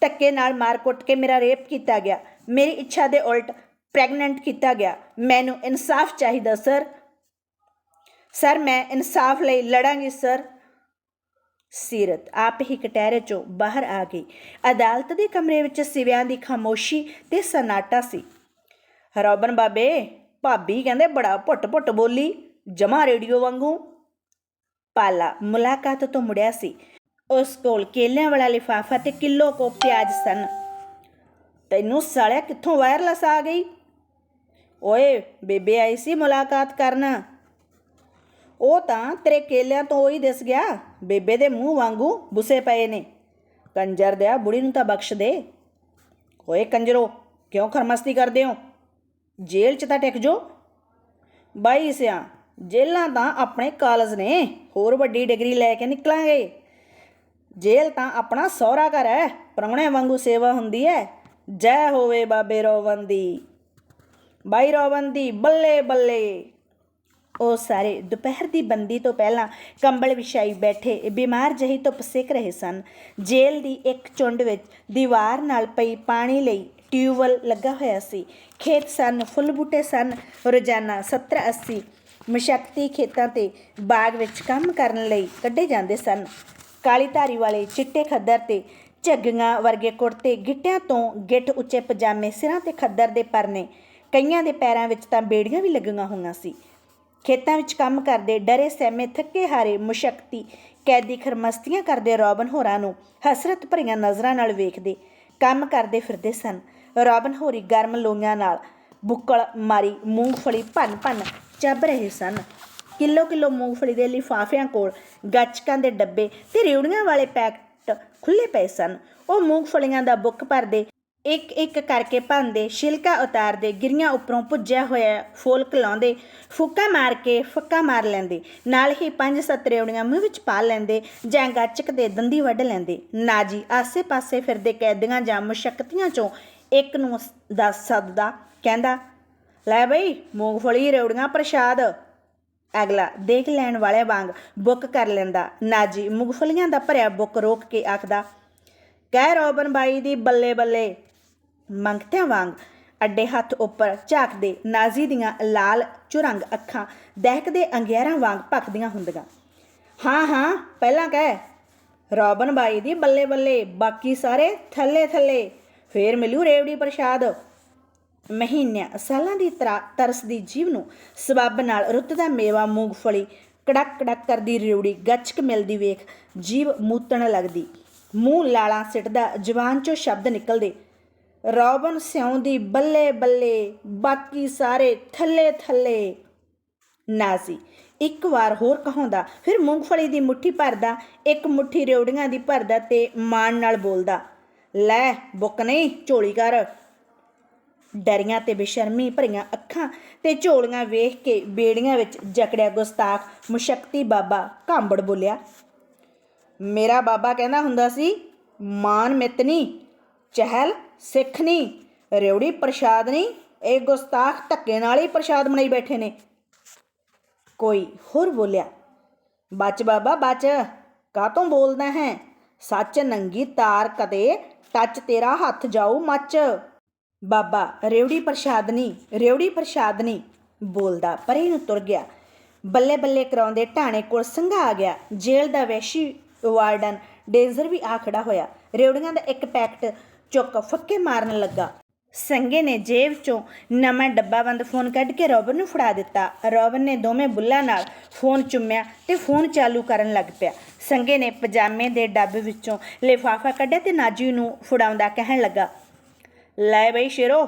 ਧੱਕੇ ਨਾਲ ਮਾਰ ਕੁੱਟ ਕੇ ਮੇਰਾ ਰੇਪ ਕੀਤਾ ਗਿਆ। ਮੇਰੀ ਇੱਛਾ ਦੇ ਉਲਟ ਪ੍ਰੈਗਨੈਂਟ ਕੀਤਾ ਗਿਆ। ਮੈਨੂੰ ਇਨਸਾਫ ਚਾਹੀਦਾ, ਸਰ। ਸਰ, ਮੈਂ ਇਨਸਾਫ ਲਈ ਲੜਾਂਗੀ, ਸਰ। ਸੀਰਤ ਆਪ ਹੀ ਕਟਹਿਰੇ ਚੋਂ ਬਾਹਰ ਆ ਗਈ। ਅਦਾਲਤ ਦੇ ਕਮਰੇ ਵਿੱਚ ਸਿਵਿਆਂ ਦੀ ਖਾਮੋਸ਼ੀ ਤੇ ਸਨਾਟਾ ਸੀ। ਰੌਬਨ ਬਾਬੇ, ਭਾਬੀ ਕਹਿੰਦੇ ਬੜਾ ਭੁੱਟ ਭੁੱਟ ਬੋਲੀ, ਜਮਾ ਰੇਡੀਓ ਵਾਂਗੂ। ਪਾਲਾ ਮੁਲਾਕਾਤ ਤੋਂ ਮੁੜਿਆ ਸੀ। ਉਸ ਕੋਲ ਕੇਲਿਆਂ ਵਾਲਾ ਲਿਫਾਫਾ ਤੇ ਕਿਲੋ ਕੋ ਪਿਆਜ਼ ਸਨ। ਤੈਨੂੰ ਸਾਲਿਆ ਕਿੱਥੋਂ ਵਾਇਰਲੈਸ ਆ ਗਈ? ਓਏ, ਬੇਬੇ ਆਈ ਸੀ ਮੁਲਾਕਾਤ ਕਰਨ। ਉਹ ਤਾਂ ਤੇਰੇ ਕੇਲਿਆਂ ਤੋਂ ਉਹੀ ਦਿਸ ਗਿਆ। ਬੇਬੇ ਦੇ ਮੂੰਹ ਵਾਂਗੂ ਬੁਸੇ ਪਏ ਨੇ। ਕੰਜਰ ਦਿਆ ਬੁੜੀ ਨੂੰ ਤਾਂ ਬਖਸ਼ ਦੇ। ਓਏ ਕੰਜਰੋ, ਕਿਉਂ ਖਰਮਸਤੀ ਕਰਦੇ ਹੋ? ਜੇਲ੍ਹ 'ਚ ਤਾਂ ਟਿਕ ਜੋ। ਬਾਈ ਸਿਆ, ਜੇਲ੍ਹਾਂ ਤਾਂ ਆਪਣੇ ਕਾਲਜ ਨੇ। ਹੋਰ ਵੱਡੀ ਡਿਗਰੀ ਲੈ ਕੇ ਨਿਕਲਾਂਗੇ। ਜੇਲ੍ਹ ਤਾਂ ਆਪਣਾ ਸਹੁਰਾ ਘਰ ਹੈ। ਪ੍ਰਾਹੁਣੇ ਵਾਂਗੂ ਸੇਵਾ ਹੁੰਦੀ ਹੈ। ਜੈ ਹੋਵੇ ਬਾਬੇ ਰੋਵਨ ਦੀ। ਬਾਈ ਰੋਵਨ ਦੀ ਬੱਲੇ ਬੱਲੇ। ਉਹ ਸਾਰੇ ਦੁਪਹਿਰ ਦੀ ਬੰਦੀ ਤੋਂ ਪਹਿਲਾਂ ਕੰਬਲ ਵਿਛਾਈ ਬੈਠੇ ਬਿਮਾਰ ਜਹੀ ਧੁੱਪ ਸੇਕ ਰਹੇ ਸਨ। ਜੇਲ੍ਹ ਦੀ ਇੱਕ ਚੁੰਡ ਵਿੱਚ ਦੀਵਾਰ ਨਾਲ ਪਈ ਪਾਣੀ ਲਈ ਟਿਊਬਵੈੱਲ ਲੱਗਾ ਹੋਇਆ ਸੀ। ਖੇਤ ਸਨ, ਫੁੱਲ ਬੂਟੇ ਸਨ, ਰੋਜ਼ਾਨਾ 70 80 ਮਸ਼ਕਤੀ ਖੇਤਾਂ ਤੇ ਬਾਗ ਵਿੱਚ ਕੰਮ ਕਰਨ ਲਈ ਕੱਢੇ ਜਾਂਦੇ ਸਨ। ਕਾਲੀ ਧਾਰੀ ਵਾਲੇ ਚਿੱਟੇ ਖੱਦਰ ਤੇ ਝੱਗੀਆਂ ਵਰਗੇ ਕੁੜਤੇ ਗਿੱਟਿਆਂ ਤੋਂ ਗਿੱਠ ਉੱਚੇ ਪਜਾਮੇ ਸਿਰਾਂ ਤੇ ਖੱਦਰ ਦੇ ਪਰਨੇ, ਕਈਆਂ ਦੇ ਪੈਰਾਂ ਵਿੱਚ ਤਾਂ ਬੇੜੀਆਂ ਵੀ ਲੱਗੀਆਂ ਹੋਈਆਂ ਸੀ। ਖੇਤਾਂ ਵਿੱਚ ਕੰਮ ਕਰਦੇ ਡਰੇ ਸਹਿਮੇ ਥੱਕੇ ਹਾਰੇ ਮੁਸ਼ਕਤੀ, ਕੈਦੀ ਖਰਮਸਤੀਆਂ ਕਰਦੇ ਰੋਬਨ ਹੋਰਾਂ ਨੂੰ ਹਸਰਤ ਭਰੀਆਂ ਨਜ਼ਰਾਂ ਨਾਲ ਵੇਖਦੇ, ਕੰਮ ਕਰਦੇ ਫਿਰਦੇ ਸਨ। ਰੋਬਨ ਹੋਰੀ ਗਰਮ ਲੋਈਆਂ ਨਾਲ ਬੁੱਕਲ ਮਾਰੀ ਮੂੰਗਫਲੀ ਭੰਨ ਭੰਨ ਚੱਬ ਰਹੇ ਸਨ। ਕਿਲੋ ਕਿਲੋ ਮੂੰਗਫਲੀ ਦੇ ਲਿਫਾਫਿਆਂ ਕੋਲ ਗੱਚਕਾਂ ਦੇ ਡੱਬੇ ਤੇ ਰਿਉੜੀਆਂ ਵਾਲੇ ਪੈਕਟ ਖੁੱਲੇ ਪਏ ਸਨ। ਉਹ ਮੂੰਗਫਲੀਆਂ ਦਾ ਬੁੱਕ ਭਰਦੇ ਇੱਕ ਇੱਕ ਕਰਕੇ ਭੰਨਦੇ, ਛਿਲਕਾ ਉਤਾਰਦੇ, ਗਿਰੀਆਂ ਉੱਪਰੋਂ ਭੁੱਜਿਆ ਹੋਇਆ ਫੋਲਕ ਲਾਉਂਦੇ, ਫੁੱਕਾ ਮਾਰ ਕੇ ਫੱਕਾ ਮਾਰ ਲੈਂਦੇ, ਨਾਲ ਹੀ ਪੰਜ ਸੱਤ ਰੇਵੜੀਆਂ ਮੂੰਹ ਵਿੱਚ ਪਾ ਲੈਂਦੇ ਜਾਂ ਗੱਚਕ ਦੇ ਦੰਦੀ ਵੱਢ ਲੈਂਦੇ। ਨਾਜੀ ਆਸੇ-ਪਾਸੇ ਫਿਰਦੇ ਕੈਦੀਆਂ ਜਾਂ ਮੁਸ਼ਕਤੀਆਂ ਚੋਂ ਇੱਕ ਨੂੰ ਦੱਸ ਸੱਦਦਾ, ਕਹਿੰਦਾ, ਲੈ ਬਈ ਮੂੰਗਫਲੀ ਰੇਵੜੀਆਂ ਪ੍ਰਸ਼ਾਦ। ਅਗਲਾ, ਦੇਖ ਲੈਣ ਵਾਲੇ ਵਾਂਗ ਬੁੱਕ ਕਰ ਲੈਂਦਾ। ਨਾਜੀ ਮੂੰਗਫਲੀਆਂ ਦਾ ਭਰਿਆ ਬੁੱਕ ਰੋਕ ਕੇ ਆਖਦਾ, ਕਹਿ ਰੋਬਨ ਬਾਈ ਦੀ ਬੱਲੇ ਬੱਲੇ ਮੰਗਤਿਆਂ ਵਾਂਗ ਅੱਡੇ ਹੱਥ ਉੱਪਰ ਝਾਕਦੇ ਨਾਜ਼ੀ ਦੀਆਂ ਲਾਲ ਚੁਰੰਗ ਅੱਖਾਂ ਦਹਿਕਦੇ ਅੰਗਿਆਰਾਂ ਵਾਂਗ ਭਖਦੀਆਂ ਹੁੰਦੀਆਂ। ਹਾਂ ਹਾਂ, ਪਹਿਲਾਂ ਕਹਿ, ਰੋਬਨ ਬਾਈ ਦੀ ਬੱਲੇ ਬੱਲੇ, ਬਾਕੀ ਸਾਰੇ ਥੱਲੇ ਥੱਲੇ, ਫੇਰ ਮਿਲੂ ਰੇਵੜੀ ਪ੍ਰਸ਼ਾਦ। ਮਹੀਨਿਆਂ ਸਾਲਾਂ ਦੀ ਤਰਾ ਦੀ ਜੀਵ ਨੂੰ ਸਬੱਬ ਨਾਲ ਰੁੱਤ ਦਾ ਮੇਵਾ ਮੂੰਗਫਲੀ ਕੜਕ ਕੜਕ ਕਰਦੀ ਰਿਉੜੀ ਗੱਚਕ ਮਿਲਦੀ ਵੇਖ, ਜੀਵ ਮੂਤਣ ਲੱਗਦੀ। ਮੂੰਹ ਲਾਲਾਂ ਸਿੱਟਦਾ ਜ਼ੁਬਾਨ ਚੋਂ ਸ਼ਬਦ ਨਿਕਲਦੇ ਰੋਬਨ ਸਿਉਂ ਦੀ ਬੱਲੇ ਬੱਲੇ, ਬਾਕੀ ਸਾਰੇ ਥੱਲੇ ਥੱਲੇ। ਨਾਜ਼ੀ ਇੱਕ ਵਾਰ ਹੋਰ ਕਹਾਉਂਦਾ, ਫਿਰ ਮੂੰਗਫਲੀ ਦੀ ਮੁੱਠੀ ਭਰਦਾ, ਇੱਕ ਮੁੱਠੀ ਰਿਉੜੀਆਂ ਦੀ ਭਰਦਾ ਤੇ ਮਾਣ ਨਾਲ ਬੋਲਦਾ, ਲੈ ਬੁੱਕ ਨਹੀਂ ਝੋਲੀ ਕਰ। ਡਰੀਆਂ ਤੇ ਬੇਸ਼ਰਮੀ ਭਰੀਆਂ ਅੱਖਾਂ ਤੇ ਝੋਲੀਆਂ ਵੇਖ ਕੇ ਬੇੜੀਆਂ ਵਿੱਚ ਜਕੜਿਆ ਗੁਸਤਾਖ, ਮੁਸ਼ਕਤੀ ਬਾਬਾ ਕਾਂਬੜ ਬੋਲਿਆ। ਮੇਰਾ ਬਾਬਾ ਕਹਿੰਦਾ ਹੁੰਦਾ ਸੀ ਮਾਨ ਮਿੱਤ ਚਹਿਲ, ਸਿੱਖ ਨਹੀਂ ਰਿਉੜੀ ਪ੍ਰਸ਼ਾਦ ਨਹੀਂ ਇਹ ਗੁਸਤਾਖ ਧੱਕੇ ਨਾਲ ਹੀ ਪ੍ਰਸ਼ਾਦ ਬਣਾਈ ਬੈਠੇ ਨੇ। ਕੋਈ ਹੋਰ ਬੋਲਿਆ, ਬਚ ਬਾਬਾ, ਬਚ ਕਾਤੋਂ ਬੋਲਦਾ ਹੈ? ਸੱਚ ਨੰਗੀ ਤਾਰ ਕਦੇ ਟੱਚ ਤੇਰਾ ਹੱਥ ਜਾਊ ਮੱਚ। ਬਾਬਾ, ਰੇਵੜੀ ਪ੍ਰਸ਼ਾਦਨੀ ਰੇਵੜੀ ਪ੍ਰਸ਼ਾਦਨੀ ਬੋਲਦਾ ਪਰੇ ਨੂੰ ਤੁਰ ਗਿਆ। ਬੱਲੇ ਬੱਲੇ ਕਰਾਉਂਦੇ ਢਾਣੇ ਕੋਲ ਸੰਘਾ ਆ ਗਿਆ। ਜੇਲ੍ਹ ਦਾ ਵੈਸ਼ੀ ਵਾਰਡਨ ਡੇਂਜ਼ਰ ਵੀ ਆ ਖੜਾ ਹੋਇਆ। ਰੇਵੜੀਆਂ ਦਾ ਇੱਕ ਪੈਕਟ ਚੁੱਕ ਫੱਕੇ ਮਾਰਨ ਲੱਗਾ। ਸੰਗੇ ਨੇ ਜੇਬ ਚੋਂ ਨਵਾਂ ਡੱਬਾਬੰਦ ਫੋਨ ਕੱਢ ਕੇ ਰੋਬਨ ਨੂੰ ਫੜਾ ਦਿੱਤਾ। ਰੋਬਨ ਨੇ ਦੋਵੇਂ ਬੁੱਲਾਂ ਨਾਲ ਫੋਨ ਚੁੰਮਿਆ ਤੇ ਫੋਨ ਚਾਲੂ ਕਰਨ ਲੱਗ ਪਿਆ। ਸੰਗੇ ਨੇ ਪਜਾਮੇ ਦੇ ਡੱਬ ਵਿੱਚੋਂ ਲਿਫਾਫਾ ਕੱਢਿਆ ਤੇ ਨਾਜੀ ਨੂੰ ਫੜਾਉਂਦਾ ਕਹਿਣ ਲੱਗਾ, ਲੈ ਬਈ ਸ਼ੇਰੋ,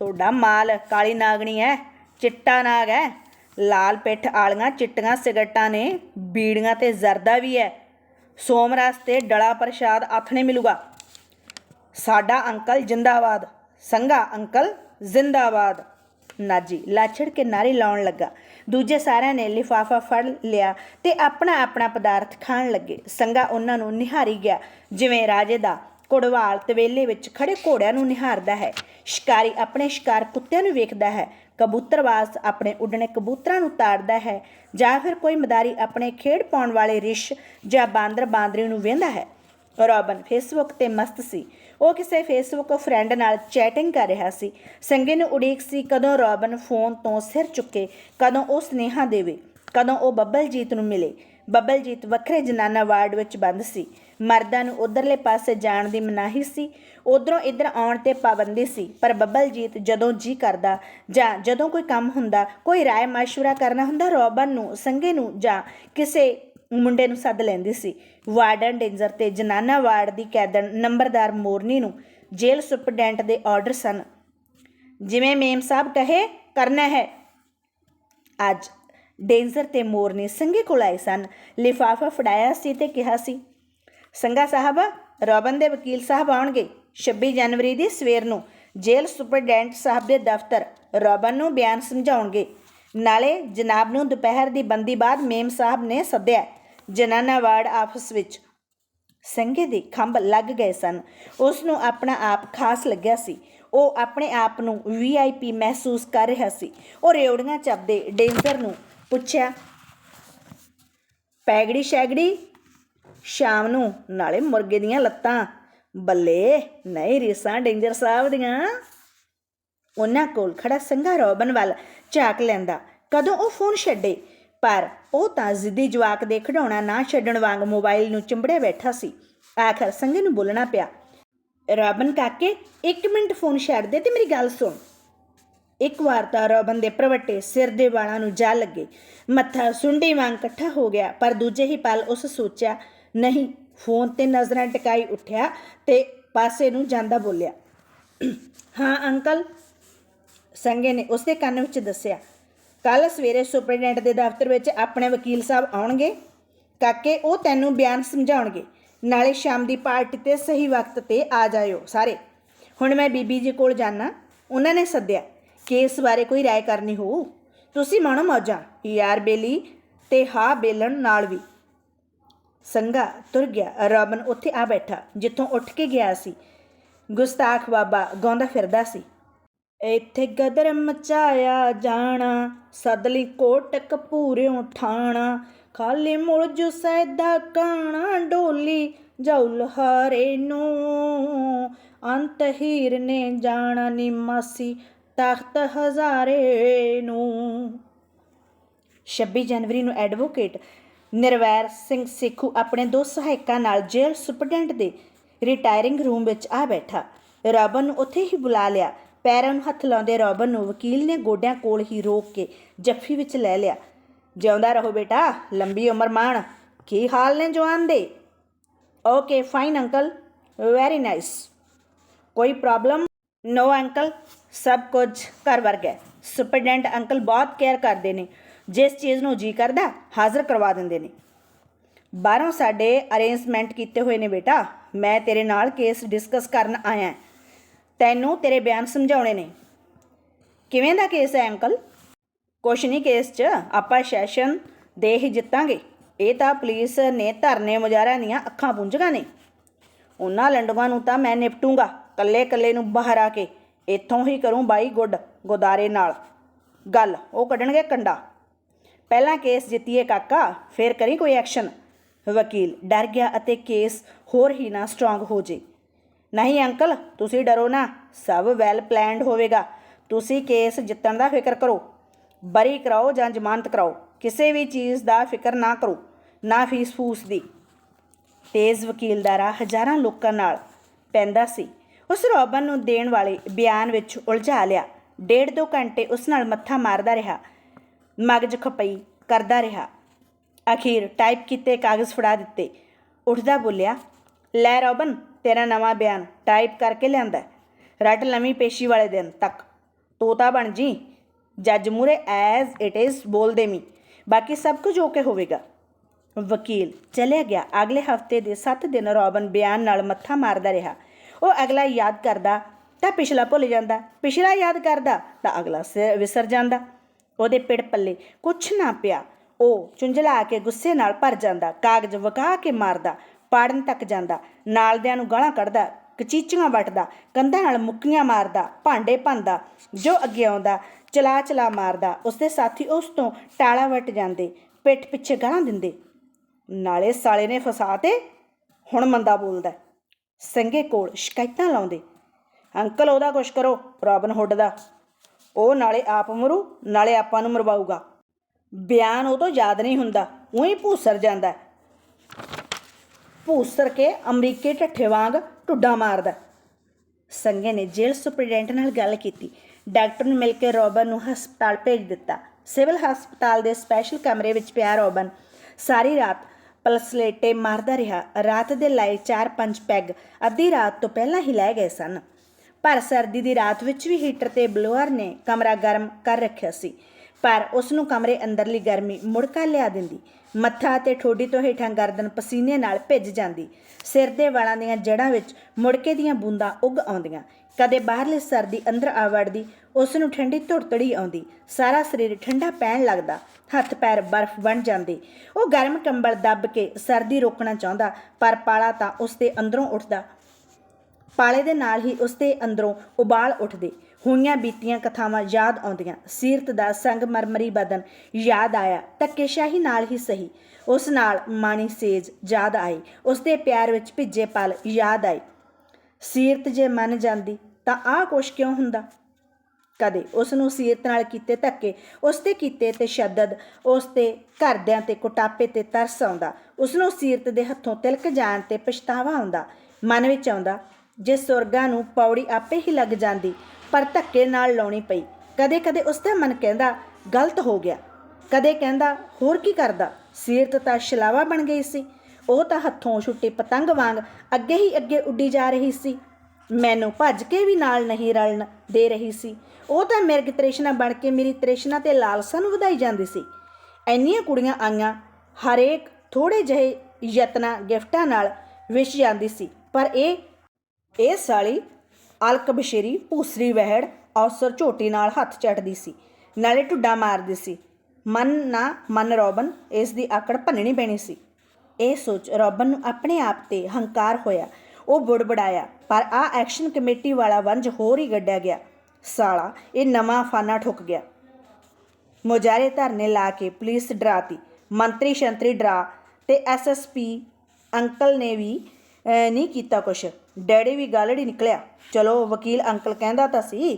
ਸੋਡਾ ਮਾਲ ਕਾਲੀ ਨਾਗਣੀ ਹੈ ਚਿੱਟਾ ਨਾਗ ਹੈ ਲਾਲ ਪਿੱਠ ਆਲੀਆਂ ਚਿੱਟੀਆਂ ਸਿਗਰਟਾਂ ਨੇ, ਬੀੜੀਆਂ ਤੇ ਜ਼ਰਦਾ ਵੀ ਹੈ ਸੋਮਰਾਸ ਤੇ ਡਲਾ ਪ੍ਰਸ਼ਾਦ ਆਥਣੇ ਮਿਲੂਗਾ। ਸਾਡਾ ਅੰਕਲ ਜਿੰਦਾਬਾਦ ਸੰਗਾ ਅੰਕਲ ਜ਼ਿੰਦਾਬਾਦ। ਨਾਜੀ ਲਾਛੜ ਕੇ ਨਾਰੇ ਲਾਉਣ ਲੱਗਾ। ਦੂਜੇ ਸਾਰਿਆਂ ਨੇ ਲਿਫਾਫਾ ਫੜ ਲਿਆ ਤੇ ਆਪਣਾ ਆਪਣਾ ਪਦਾਰਥ ਖਾਣ ਲੱਗੇ। ਸੰਗਾ ਉਹਨਾਂ ਨੂੰ ਨਿਹਾਰੀ ਗਿਆ, ਜਿਵੇਂ ਰਾਜੇ ਦਾ ਕੁੜਵਾਲ ਤਵੇਲੇ ਵਿੱਚ ਖੜੇ ਘੋੜਿਆਂ ਨੂੰ ਨਿਹਾਰਦਾ ਹੈ। ਸ਼ਿਕਾਰੀ ਆਪਣੇ ਸ਼ਿਕਾਰ ਕੁੱਤਿਆਂ ਨੂੰ ਵੇਖਦਾ ਹੈ। ਕਬੂਤਰਬਾਜ਼ ਆਪਣੇ ਉੱਡਣੇ ਕਬੂਤਰਾਂ ਨੂੰ ਤਾੜਦਾ ਹੈ ਜਾਂ ਫਿਰ ਕੋਈ ਮਦਾਰੀ ਆਪਣੇ ਖੇਡ ਪਾਉਣ ਵਾਲੇ ਰਿਸ਼ ਜਾਂ ਬਾਂਦਰ ਬਾਂਦਰੀ ਨੂੰ ਵੇਂਦਾ ਹੈ। ਰੋਬਨ ਫੇਸਬੁੱਕ ਤੇ ਮਸਤ ਸੀ। ਉਹ ਕਿਸੇ ਫੇਸਬੁੱਕ ਫਰੈਂਡ ਨਾਲ ਚੈਟਿੰਗ ਕਰ ਰਿਹਾ ਸੀ ਸੰਗੇ ਨੂੰ ਉਡੀਕ ਸੀ ਕਦੋਂ ਰੋਬਨ ਫੋਨ ਤੋਂ ਸਿਰ ਚੁੱਕੇ ਕਦੋਂ ਉਹ ਸੁਨੇਹਾ ਦੇਵੇ ਕਦੋਂ ਉਹ ਬੱਬਲਜੀਤ ਨੂੰ ਮਿਲੇ ਬੱਬਲਜੀਤ ਵੱਖਰੇ ਜਨਾਨਾ ਵਾਰਡ ਵਿੱਚ ਬੰਦ ਸੀ ਮਰਦਾਂ ਨੂੰ ਉਧਰਲੇ ਪਾਸੇ ਜਾਣ ਦੀ ਮਨਾਹੀ ਸੀ ਉਧਰੋਂ ਇੱਧਰ ਆਉਣ ਤੇ ਪਾਬੰਦੀ ਸੀ ਪਰ ਬੱਬਲਜੀਤ ਜਦੋਂ ਜੀ ਕਰਦਾ ਜਾਂ ਜਦੋਂ ਕੋਈ ਕੰਮ ਹੁੰਦਾ ਕੋਈ ਰਾਏ مشورہ ਕਰਨਾ ਹੁੰਦਾ ਰੋਬਨ ਨੂੰ ਸੰਗੇ ਨੂੰ ਜਾਂ ਕਿਸੇ ਮੁੰਡੇ ਨੂੰ ਸੱਦ ਲੈਂਦੀ ਸੀ। ਵਾਰਡਨ ਡੇਂਜਰ ਤੇ ਜਨਾਨਾ ਵਾਰਡ ਦੀ ਕੈਦਨ ਨੰਬਰਦਾਰ ਮੋਰਨੀ ਨੂੰ ਜੇਲ੍ਹ ਸੁਪਰਡੈਂਟ ਦੇ ਆਰਡਰ ਸਨ। ਜਿਵੇਂ ਮੇਮ ਸਾਹਿਬ ਕਹੇ, ਕਰਨਾ ਹੈ। ਅੱਜ ਡੇਂਜ਼ਰ ਤੇ ਮੋਰਨੀ ਸੰਗੇ ਕੋਲ ਆਏ ਸਨ। ਲਿਫਾਫਾ ਫੜਾਇਆ ਸੀ ਤੇ ਕਿਹਾ ਸੀ ਸੰਗਾ ਸਾਹਿਬ, ਰੋਬਨ ਦੇ ਵਕੀਲ ਸਾਹਿਬ ਆਉਣਗੇ। 26 ਜਨਵਰੀ ਦੀ ਸਵੇਰ ਨੂੰ ਜੇਲ੍ਹ ਸੁਪਰਡੈਂਟ ਸਾਹਿਬ ਦੇ ਦਫ਼ਤਰ ਰੋਬਨ ਨੂੰ ਬਿਆਨ ਸਮਝਾਉਣਗੇ। ਨਾਲੇ ਜਨਾਬ ਨੂੰ ਦੁਪਹਿਰ ਦੀ ਬੰਦੀ ਬਾਅਦ ਮੇਮ ਸਾਹਿਬ ਨੇ ਸੱਦਿਆ। ਜਨਾਨਾ ਵਾਰਡ ਆਫਿਸ ਵਿੱਚ ਸੰਗੇ ਦੇ ਖੰਭ ਲੱਗ ਗਏ ਸਨ। ਉਸ ਨੂੰ ਆਪਣਾ ਆਪ ਖਾਸ ਲੱਗਿਆ ਸੀ। ਉਹ ਆਪਣੇ ਆਪ ਨੂੰ ਵੀਆਈਪੀ ਮਹਿਸੂਸ ਕਰ ਰਿਹਾ ਸੀ। ਉਹ ਰੇਵੜੀਆਂ ਚੱਬਦੇ ਡੇਂਜਰ ਨੂੰ ਪੁੱਛਿਆ, ਪੈਗੜੀ ਸ਼ੈਗੜੀ, ਸ਼ਾਮ ਨੂੰ ਨਾਲੇ ਮੁਰਗੇ ਦੀਆਂ ਲੱਤਾਂ। ਬੱਲੇ, ਨਹੀਂ ਰੀਸਾਂ ਡੇਂਜਰ ਸਾਹਿਬ ਦੀਆਂ। ਉਹਨਾਂ ਕੋਲ ਖੜਾ ਸੰਘਾ ਰੋਬਨ ਵੱਲ ਝਾਕ ਲੈਂਦਾ। ਕਦੋਂ ਉਹ ਫੋਨ ਛੱਡੇ? ਪਰ ਉਹ ਤਾਂ ਜ਼ਿੱਦੀ ਜਵਾਕ ਦੇ ਖਿਡੌਣਾ ਨਾ ਛੱਡਣ ਵਾਂਗ ਮੋਬਾਈਲ ਨੂੰ ਚਿੰਬੜੇ ਬੈਠਾ ਸੀ। ਆਖਰ ਸੰਘੇ ਨੂੰ ਬੋਲਣਾ ਪਿਆ, ਰੋਬਨ ਕਾਕੇ 1 ਮਿੰਟ ਫੋਨ ਛੱਡ ਦੇ ਤੇ ਮੇਰੀ ਗੱਲ ਸੁਣ। ਇੱਕ ਵਾਰ ਤਾਂ ਰੋਬਨ ਦੇ ਪ੍ਰਵੱਟੇ ਸਿਰ ਦੇ ਵਾਲਾਂ ਨੂੰ ਜਾ ਲੱਗੇ। ਮੱਥਾ ਸੁੰਡੀ ਵਾਂਗ ਇਕੱਠਾ ਹੋ ਗਿਆ, ਪਰ ਦੂਜੇ ਹੀ ਪਲ ਉਸ ਸੋਚਿਆ, ਨਹੀਂ, ਫੋਨ ਤੇ ਨਜ਼ਰਾਂ ਟਿਕਾਈ ਉੱਠਿਆ ਤੇ ਪਾਸੇ ਨੂੰ ਜਾਂਦਾ ਬੋਲਿਆ। ਹਾਂ, ਅੰਕਲ, ਸੰਗੇ ਨੇ ਉਸਦੇ ਕੰਨ ਵਿੱਚ ਦੱਸਿਆ। ਕੱਲ ਸਵੇਰੇ ਸੁਪਰਡੈਂਟ ਦੇ ਦਫ਼ਤਰ ਵਿੱਚ ਆਪਣੇ ਵਕੀਲ ਸਾਹਿਬ ਆਉਣਗੇ। ਕਾਕੇ, ਉਹ ਤੈਨੂੰ ਬਿਆਨ ਸਮਝਾਉਣਗੇ। ਨਾਲੇ ਸ਼ਾਮ ਦੀ ਪਾਰਟੀ ਤੇ ਸਹੀ ਵਕਤ ਤੇ ਆ ਜਾਇਓ ਸਾਰੇ। ਹੁਣ ਮੈਂ ਬੀਬੀ ਜੀ ਕੋਲ ਜਾਣਾ ਉਹਨਾਂ ਨੇ ਸੱਦਿਆ, ਕੇਸ ਬਾਰੇ ਕੋਈ ਰਾਏ ਕਰਨੀ ਹੋ ਤੁਸੀਂ ਮਾਣੋ ਮੌਜਾਂ। ਯਾਰ ਬੇਲੀ ਤੇ ਹਾਂ ਬੇਲਣ ਨਾਲ ਵੀ। ਸੰਗਾ ਤੁਰ ਗਿਆ। ਰੋਬਨ ਉੱਥੇ ਆ ਬੈਠਾ, ਜਿੱਥੋਂ ਉੱਠ ਕੇ ਗਿਆ ਸੀ। ਗੁਸਤਾਖ ਬਾਬਾ ਗਾਉਂਦਾ ਫਿਰਦਾ ਸੀ। ਇੱਥੇ ਗਦਰ ਮਚਾਇਆ ਜਾਣਾ ਸਦਲੀ ਕੋਟ ਕਪੂਰਿਓਂ ਠਾਣਾ, ਖਾਲੀ ਮੁਰਜ ਸੈਦਾ ਕਾਣਾ, ਡੋਲੀ ਜਾਉ ਲਹਾਰੇ ਨੂੰ। ਅੰਤ ਹੀਰ ਨੇ ਜਾਣਾ ਨੀ ਮਾਸੀ, ਤਖਤ ਹਜ਼ਾਰੇ ਨੂੰ। 26 ਜਨਵਰੀ ਨੂੰ ਐਡਵੋਕੇਟ ਨਿਰਵੈਰ ਸਿੰਘ ਸੇਖੂ ਆਪਣੇ ਦੋ ਸਹਾਇਕਾਂ ਨਾਲ ਜੇਲ੍ਹ ਸੁਪਰਡੈਂਟ ਦੇ ਰਿਟਾਇਰਿੰਗ ਰੂਮ ਵਿੱਚ ਆ ਬੈਠਾ। ਰੋਬਨ ਨੂੰ ਉੱਥੇ ਹੀ ਬੁਲਾ ਲਿਆ। ਪੈਰਾਂ ਨੂੰ ਹੱਥ ਲਾਉਂਦੇ ਰੋਬਨ ਨੂੰ ਵਕੀਲ ਨੇ ਗੋਡਿਆਂ ਕੋਲ ਹੀ ਰੋਕ ਕੇ ਜੱਫੀ ਵਿੱਚ ਲੈ ਲਿਆ। ਜਿਉਂਦਾ ਰਹੋ ਬੇਟਾ, ਲੰਬੀ ਉਮਰ ਮਾਣ। ਕੀ ਹਾਲ ਨੇ ਜਵਾਨ ਦੇ? Okay, fine uncle. Very nice. ਕੋਈ ਪ੍ਰੋਬਲਮ? ਨੋ ਅੰਕਲ, ਸਭ ਕੁਝ ਘਰ ਵਰਗਾ ਹੈ। ਸੁਪਰਡੈਂਟ ਅੰਕਲ ਬਹੁਤ ਕੇਅਰ ਕਰਦੇ ਨੇ। ਜਿਸ ਚੀਜ਼ ਨੂੰ ਜੀ ਕਰਦਾ, ਹਾਜ਼ਰ ਕਰਵਾ ਦਿੰਦੇ ਨੇ। ਬਾਹਰੋਂ ਸਾਡੇ ਅਰੇਂਜਮੈਂਟ ਕੀਤੇ ਹੋਏ ਨੇ ਬੇਟਾ। ਮੈਂ ਤੇਰੇ ਨਾਲ ਕੇਸ ਡਿਸਕਸ ਕਰਨ ਆਇਆ। ਹਾਂ। ਤੈਨੂੰ ਤੇਰੇ ਬਿਆਨ ਸਮਝਾਉਣੇ ਨੇ। ਕਿਵੇਂ ਦਾ ਕੇਸ ਹੈ, ਅੰਕਲ? ਕੁਛ ਨਹੀਂ ਕੇਸ 'ਚ, ਆਪਾਂ ਸੈਸ਼ਨ ਦੇ ਹੀ ਜਿੱਤਾਂਗੇ। ਇਹ ਤਾਂ ਪੁਲਿਸ ਨੇ ਧਰਨੇ ਮੁਜ਼ਾਹਰਿਆਂ ਦੀਆਂ ਅੱਖਾਂ ਪੁੰਝੀਆਂ ਨੇ। ਉਹਨਾਂ ਲੰਡਵਾਂ ਨੂੰ ਤਾਂ ਮੈਂ ਨਿਪਟੂੰਗਾ ਕੱਲੇ ਕੱਲੇ ਨੂੰ ਬਾਹਰ ਆ ਕੇ। ਇੱਥੋਂ ਹੀ ਕਰੂੰ ਬਾਈ ਗੁੱਡ ਗੋਦਾਰੇ ਨਾਲ। ਗੱਲ, ਉਹ ਕੱਢਣਗੇ ਕੰਡਾ। ਪਹਿਲਾਂ ਕੇਸ ਜਿੱਤੀਏ ਕਾਕਾ, ਫਿਰ ਕਰੀ ਕੋਈ ਐਕਸ਼ਨ? ਵਕੀਲ, ਡਰ ਗਿਆ ਅਤੇ ਕੇਸ ਹੋਰ ਹੀ ਨਾ ਸਟਰੋਂਗ ਹੋ ਜੇ। ਨਹੀਂ ਅੰਕਲ, ਤੁਸੀਂ ਡਰੋ ਨਾ। ਸਭ ਵੈਲ ਪਲਾਨਡ ਹੋਵੇਗਾ। ਤੁਸੀਂ ਕੇਸ ਜਿੱਤਣ ਦਾ ਫਿਕਰ ਕਰੋ। ਬਰੀ ਕਰਾਓ ਜਾਂ ਜ਼ਮਾਨਤ ਕਰਾਓ। ਕਿਸੇ ਵੀ ਚੀਜ਼ ਦਾ ਫਿਕਰ ਨਾ ਕਰੋ। ਨਾ ਫੀਸ ਫੂਸ ਦੀ। ਤੇਜ਼ ਵਕੀਲ ਦਾ ਰਾਹ ਹਜ਼ਾਰਾਂ ਲੋਕਾਂ ਨਾਲ ਪੈਂਦਾ ਸੀ। ਉਸ ਰੋਬਨ ਨੂੰ ਦੇਣ ਵਾਲੇ ਬਿਆਨ ਵਿੱਚ ਉਲਝਾ ਲਿਆ। ਡੇਢ ਦੋ ਘੰਟੇ ਉਸ ਨਾਲ ਮੱਥਾ ਮਾਰਦਾ ਰਿਹਾ। ਮਗਜ ਖਪਈ ਕਰਦਾ ਰਿਹਾ। ਅਖੀਰ ਟਾਈਪ ਕੀਤੇ ਕਾਗਜ਼ ਫੜਾ ਦਿੱਤੇ। ਉੱਠਦਾ ਬੋਲਿਆ, ਲੈ ਰੋਬਨ ਤੇਰਾ ਨਵਾਂ ਬਿਆਨ ਟਾਈਪ ਕਰਕੇ ਲਿਆਂਦਾ ਰੱਟ ਲਵੀ ਪੇਸ਼ੀ ਵਾਲੇ ਦਿਨ ਤੱਕ। ਤੋਤਾ ਬਣ ਜੀ। ਜੱਜ ਮੂਰੇ ਐਜ਼ ਇਟ ਇਜ਼ ਬੋਲ ਦੇਵੀਂ ਬਾਕੀ ਸਭ ਕੁਝ ਓਕੇ ਹੋਵੇਗਾ। ਵਕੀਲ, ਚਲਿਆ ਗਿਆ। ਅਗਲੇ ਹਫ਼ਤੇ ਦੇ 7 ਦਿਨ ਰੋਬਨ ਬਿਆਨ ਨਾਲ ਮੱਥਾ ਮਾਰਦਾ ਰਿਹਾ। ਉਹ ਅਗਲਾ ਯਾਦ ਕਰਦਾ, ਤਾਂ ਪਿਛਲਾ ਭੁੱਲ ਜਾਂਦਾ। ਪਿਛਲਾ ਯਾਦ ਕਰਦਾ, ਤਾਂ ਅਗਲਾ ਵਿਸਰ ਜਾਂਦਾ। ਉਹਦੇ ਪਿੜ ਪੱਲੇ ਕੁਛ ਨਾ ਪਿਆ। ਉਹ ਚੁੰਝਲਾ ਕੇ ਗੁੱਸੇ ਨਾਲ ਭਰ ਜਾਂਦਾ। ਕਾਗਜ਼ ਵਕਾ ਕੇ ਮਾਰਦਾ। ਪਾੜਨ ਤੱਕ ਜਾਂਦਾ। ਨਾਲਦਿਆਂ ਨੂੰ ਗਾਲਾਂ ਕੱਢਦਾ, ਕਚੀਚੀਆਂ ਵੱਟਦਾ, ਕੰਧਾਂ ਨਾਲ ਮੁੱਕੀਆਂ ਮਾਰਦਾ, ਭਾਂਡੇ ਭੰਦਾ, ਜੋ ਅੱਗੇ ਆਉਂਦਾ, ਚਲਾ ਚਲਾ ਮਾਰਦਾ। ਉਸਦੇ ਸਾਥੀ ਉਸ ਤੋਂ ਟਾਲਾ ਵੱਟ ਜਾਂਦੇ, ਪਿੱਠ ਪਿੱਛੇ ਗਾਲਾਂ ਦਿੰਦੇ। ਨਾਲੇ ਸਾਲੇ ਨੇ ਫਸਾ ਤੇ ਹੁਣ ਮੰਦਾ ਬੋਲਦਾ। ਹੈ। ਸੰਗੇ ਕੋਲ ਸ਼ਿਕਾਇਤਾਂ ਲਾਉਂਦੇ। ਅੰਕਲ, ਉਹਦਾ ਕੁਛ ਕਰੋ, ਰੋਬਨ ਹੁੱਡ ਦਾ। ਉਹ ਨਾਲੇ ਆਪ ਮਰੂ, ਨਾਲੇ ਆਪਾਂ ਨੂੰ ਮਰਵਾਊਗਾ। ਬਿਆਨ ਉਹ ਤੋਂ ਯਾਦ ਨਹੀਂ ਹੁੰਦਾ, ਉਹੀ ਭੂਸਰ ਜਾਂਦਾ। ਭੂਸਰ ਕੇ ਅਮਰੀਕੇ ਢੱਠੇ ਵਾਂਗ ਟੁੱਡਾ ਮਾਰਦਾ। ਸੰਗੇ ਨੇ ਜੇਲ੍ਹ ਸੁਪਰਡੈਂਟ ਨਾਲ ਗੱਲ ਕੀਤੀ। ਡਾਕਟਰ ਨੂੰ ਮਿਲ ਕੇ ਰੋਬਨ ਨੂੰ ਹਸਪਤਾਲ ਭੇਜ ਦਿੱਤਾ। ਸਿਵਲ ਹਸਪਤਾਲ ਦੇ ਸਪੈਸ਼ਲ ਕਮਰੇ ਵਿੱਚ ਪਿਆ ਰੋਬਨ। ਸਾਰੀ ਰਾਤ ਪਲਸਲੇਟੇ ਮਾਰਦਾ ਰਿਹਾ। ਰਾਤ ਦੇ ਲਾਏ 4-5 ਪੈਗ ਅੱਧੀ ਰਾਤ ਤੋਂ ਪਹਿਲਾਂ ਹੀ ਲੈ ਗਏ ਸਨ। ਪਰ ਸਰਦੀ ਦੀ ਰਾਤ ਵਿੱਚ ਵੀ ਹੀਟਰ ਤੇ ਬਲੋਅਰ ਨੇ ਕਮਰਾ ਗਰਮ ਕਰ ਰੱਖਿਆ ਸੀ। ਪਰ ਉਸ ਨੂੰ ਕਮਰੇ ਅੰਦਰਲੀ ਗਰਮੀ ਮੁੜ ਮੁੜਕਾ ਲਿਆ ਦਿੰਦੀ। ਮੱਥਾ ਤੇ ਠੋਡੀ ਤੋਂ ਹੇਠਾਂ ਗਰਦਨ ਪਸੀਨੇ ਨਾਲ ਭਿੱਜ ਜਾਂਦੀ। ਸਿਰ ਦੇ ਵਾਲਾਂ ਦੀਆਂ ਜੜ੍ਹਾਂ ਵਿੱਚ ਮੁੜਕੇ ਦੀਆਂ ਬੂੰਦਾਂ ਉੱਗ ਆਉਂਦੀਆਂ। ਕਦੇ ਬਾਹਰਲੀ ਸਰਦੀ ਅੰਦਰ ਆ ਵੜਦੀ ਉਸ ਨੂੰ ਠੰਡੀ ਧੁਰਤੜੀ ਆਉਂਦੀ। ਸਾਰਾ ਸਰੀਰ ਠੰਡਾ ਪੈਣ ਲੱਗਦਾ। ਹੱਥ ਪੈਰ ਬਰਫ਼ ਬਣ ਜਾਂਦੇ। ਉਹ ਗਰਮ ਕੰਬਲ ਦੱਬ ਕੇ ਸਰਦੀ ਰੋਕਣਾ ਚਾਹੁੰਦਾ, ਪਰ ਪਾਲਾ ਤਾਂ ਉਸ ਦੇ ਅੰਦਰੋਂ ਉੱਠਦਾ। ਪਾਲੇ ਦੇ ਨਾਲ ਹੀ ਉਸ ਦੇ ਅੰਦਰੋਂ ਉਬਾਲ ਉੱਠਦੇ। ਹੋਈਆਂ ਬੀਤੀਆਂ ਕਥਾਵਾਂ ਯਾਦ ਆਉਂਦੀਆਂ। ਸੀਰਤ ਦਾ ਸੰਗ ਮਰਮਰੀ ਬਦਨ ਯਾਦ ਆਇਆ। ਧੱਕੇਸ਼ਾਹੀ ਨਾਲ ਹੀ ਸਹੀ। ਉਸ ਨਾਲ ਮਾਣੀ ਸੇਜ ਯਾਦ ਆਈ। ਉਸ ਦੇ ਪਿਆਰ ਵਿੱਚ ਭਿੱਜੇ ਪਲ ਯਾਦ ਆਏ। ਸੀਰਤ ਜੇ ਮੰਨ ਜਾਂਦੀ, ਤਾਂ ਆਹ ਕੁਛ ਕਿਉਂ ਹੁੰਦਾ? ਕਦੇ ਉਸ ਨੂੰ ਸੀਰਤ ਨਾਲ ਕੀਤੇ ਧੱਕੇ, ਉਸ ਤੇ ਕੀਤੇ ਤਸ਼ੱਦਦ ਉਸ ਤੇ ਘਰਦਿਆਂ ਤੇ ਕੁਟਾਪੇ ਤੇ ਤਰਸ ਆਉਂਦਾ। ਉਸ ਨੂੰ ਸੀਰਤ ਦੇ ਹੱਥੋਂ ਤਿਲਕ ਜਾਣ ਤੇ ਪਛਤਾਵਾ ਆਉਂਦਾ। ਮਨ ਵਿੱਚ ਆਉਂਦਾ, ਜੇ ਸੁਰਗਾਂ ਨੂੰ ਪੌੜੀ ਆਪੇ ਹੀ ਲੱਗ ਜਾਂਦੀ ਪਰ ਧੱਕੇ ਨਾਲ ਲਾਉਣੀ ਪਈ। ਕਦੇ ਕਦੇ ਉਸ ਦਾ ਮਨ ਕਹਿੰਦਾ, ਗਲਤ ਹੋ ਗਿਆ। ਕਦੇ ਕਹਿੰਦਾ, ਹੋਰ ਕੀ ਕਰਦਾ? ਸੀਰਤ ਤਾਂ ਸ਼ਲਾਵਾ ਬਣ ਗਈ ਸੀ। ਉਹ ਤਾਂ ਹੱਥੋਂ ਛੁੱਟੀ ਪਤੰਗ ਵਾਂਗ ਅੱਗੇ ਹੀ ਅੱਗੇ ਉੱਡੀ ਜਾ ਰਹੀ ਸੀ। ਮੈਨੂੰ ਭੱਜ ਕੇ ਵੀ ਨਾਲ ਨਹੀਂ ਰਲਣ ਦੇ ਰਹੀ ਸੀ। ਉਹ ਤਾਂ ਮਿਰਗ ਤ੍ਰਿਸ਼ਨਾ ਬਣ ਕੇ ਮੇਰੀ ਤ੍ਰਿਸ਼ਨਾ ਤੇ ਲਾਲਸਾ ਨੂੰ ਵਧਾਈ ਜਾਂਦੀ ਸੀ। ਐਨੀਆਂ ਕੁੜੀਆਂ ਆਈਆਂ, ਹਰੇਕ ਥੋੜੇ ਜਿਹੇ ਯਤਨਾਂ, ਗਿਫਟਾਂ ਨਾਲ ਵਿਛ ਜਾਂਦੀ ਸੀ। ਪਰ ਇਹ ਇਹ ਸਾਲੀ ਅਲਕ ਬਸ਼ੇਰੀ ਭੂਸਰੀ ਵਹਿੜ ਔਸਰ ਝੋਟੀ ਨਾਲ ਹੱਥ ਚੱਟਦੀ ਸੀ। ਨਾਲੇ ਢੁੱਡਾ ਮਾਰਦੀ ਸੀ। ਮਨ ਨਾ ਮਨ ਰੋਬਨ, ਇਸ ਦੀ ਆਕੜ ਭੰਨਣੀ ਪੈਣੀ ਸੀ। ਇਹ ਸੋਚ ਰੋਬਨ ਨੂੰ ਆਪਣੇ ਆਪ ਤੇ ਹੰਕਾਰ ਹੋਇਆ। ਉਹ ਬੁੜਬੜਾਇਆ, ਪਰ ਆ ਐਕਸ਼ਨ ਕਮੇਟੀ ਵਾਲਾ ਵੰਜ ਹੋਰ ਹੀ ਗੱਡਿਆ ਗਿਆ। ਸਾਲਾ, ਇਹ ਨਵਾਂ ਫਾਨਾ ਠੁੱਕ ਗਿਆ। ਮੁਜਾਰੇ ਧਰਨੇ ਲਾ ਕੇ ਪੁਲਿਸ ਡਰਾਤੀ। ਮੰਤਰੀ ਸ਼ੰਤਰੀ ਡਰਾ ਤੇ ਐਸਐਸਪੀ ਅੰਕਲ ਨੇ ਵੀ ਨਹੀਂ ਕੀਤਾ ਕੁਛ। ਡੈਡੀ ਵੀ ਗਾਲੜੀ ਨਿਕਲਿਆ। ਚਲੋ ਵਕੀਲ ਅੰਕਲ ਕਹਿੰਦਾ ਤਾਂ ਸੀ,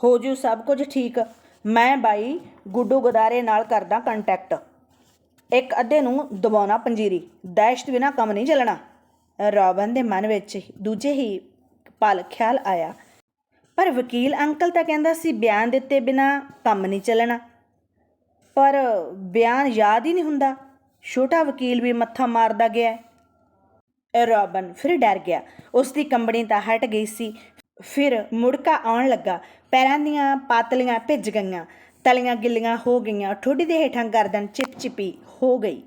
ਹੋ ਜੂ ਸਭ ਕੁਝ ਠੀਕ। ਮੈਂ ਬਾਈ ਗੁੱਡੂ ਗਦਾਰੇ ਨਾਲ ਕਰਦਾ ਕੰਟੈਕਟ ਇੱਕ ਅੱਧੇ ਨੂੰ ਦਬਾਉਣਾ ਪੰਜੀਰੀ, ਦਹਿਸ਼ਤ ਬਿਨਾ ਕੰਮ ਨਹੀਂ ਚੱਲਣਾ। ਰੋਬਨ ਦੇ ਮਨ ਵਿੱਚ ਦੂਜੇ ਹੀ ਪਲ ਖਿਆਲ ਆਇਆ। ਪਰ ਵਕੀਲ ਅੰਕਲ ਤਾਂ ਕਹਿੰਦਾ ਸੀ ਬਿਆਨ ਦਿੱਤੇ ਬਿਨਾ ਕੰਮ ਨਹੀਂ ਚੱਲਣਾ। ਪਰ ਬਿਆਨ ਯਾਦ ਹੀ ਨਹੀਂ ਹੁੰਦਾ। ਛੋਟਾ ਵਕੀਲ ਵੀ ਮੱਥਾ ਮਾਰਦਾ ਗਿਆ। ਰੋਬਨ ਫਿਰ ਡਰ ਗਿਆ। ਉਸ ਦੀ ਕੰਬਣੀ ਤਾਂ ਹਟ ਗਈ ਸੀ। ਫਿਰ ਮੁੜਕਾ ਆਉਣ ਲੱਗਾ। ਪੈਰਾਂ ਦੀਆਂ ਪਾਤਲੀਆਂ ਭਿੱਜ ਗਈਆਂ। ਤਲੀਆਂ ਗਿੱਲੀਆਂ ਹੋ ਗਈਆਂ। ਠੋਡੀ ਦੇ ਹੇਠਾਂ ਗਰਦਨ ਚਿਪਚਿਪੀ ਹੋ ਗਈ।